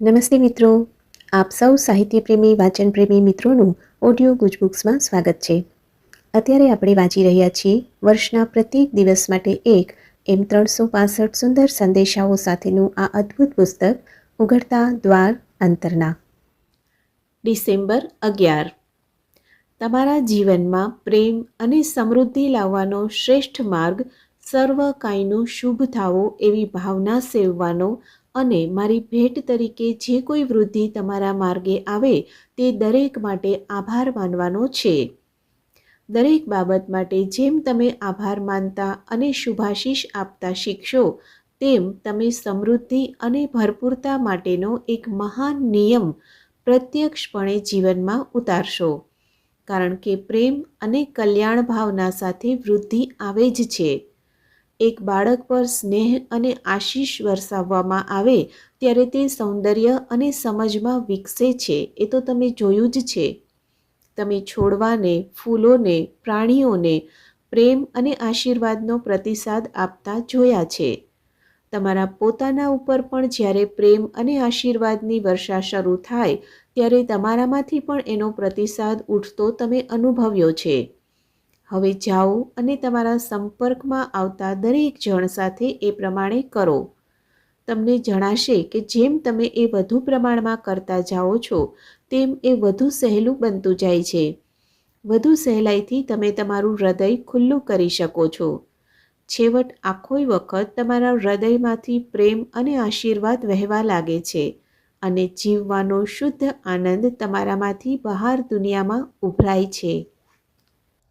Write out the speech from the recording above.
નમસ્તે મિત્રો. આપ સૌ સાહિત્યપ્રેમી, વાચનપ્રેમી મિત્રોનું ઓડિયો ગુજબુક્સમાં સ્વાગત છે. અત્યારે આપણે વાંચી રહ્યા છીએ વર્ષના પ્રત્યેક દિવસ માટે એક એમ ત્રણસો પાસઠ સુંદર સંદેશાઓ સાથેનું આ અદ્ભુત પુસ્તક, ઉઘડતા દ્વાર અંતરના. ડિસેમ્બર અગિયાર. તમારા જીવનમાં પ્રેમ અને સમૃદ્ધિ લાવવાનો શ્રેષ્ઠ માર્ગ, સર્વ કાંઈનું શુભ થાવો એવી ભાવના સેવવાનો અને મારી ભેટ તરીકે જે કોઈ વૃદ્ધિ તમારા માર્ગે આવે તે દરેક માટે આભાર માનવાનો છે. દરેક બાબત માટે જેમ તમે આભાર માનતા અને શુભાશીષ આપતા શીખશો, તેમ તમે સમૃદ્ધિ અને ભરપૂરતા માટેનો એક મહાન નિયમ પ્રત્યક્ષપણે જીવનમાં ઉતારશો. કારણ કે પ્રેમ અને કલ્યાણ ભાવના સાથે વૃદ્ધિ આવે જ છે. એક બાળક પર સ્નેહ અને આશીષ વરસાવવામાં આવે ત્યારે તે સૌંદર્ય અને સમજમાં વિકસે છે. એ તો તમે જોયું જ છે. તમે છોડવાને, ફૂલોને, પ્રાણીઓને પ્રેમ અને આશીર્વાદનો પ્રતિસાદ આપતા જોયા છે. તમારા પોતાના ઉપર પણ જ્યારે પ્રેમ અને આશીર્વાદની વર્ષા શરૂ થાય, ત્યારે તમારામાંથી પણ એનો પ્રતિસાદ ઉઠતો તમે અનુભવ્યો છે. હવે જાઓ અને તમારા સંપર્કમાં આવતા દરેક જણ સાથે એ પ્રમાણે કરો. તમને જણાશે કે જેમ તમે એ વધુ પ્રમાણમાં કરતા જાઓ છો, તેમ એ વધુ સહેલું બનતું જાય છે. વધુ સહેલાઈથી તમે તમારું હૃદય ખુલ્લું કરી શકો છો. છેવટ આખોય વખત તમારા હૃદયમાંથી પ્રેમ અને આશીર્વાદ વહેવા લાગે છે અને જીવવાનો શુદ્ધ આનંદ તમારામાંથી બહાર દુનિયામાં ઉભરાય છે.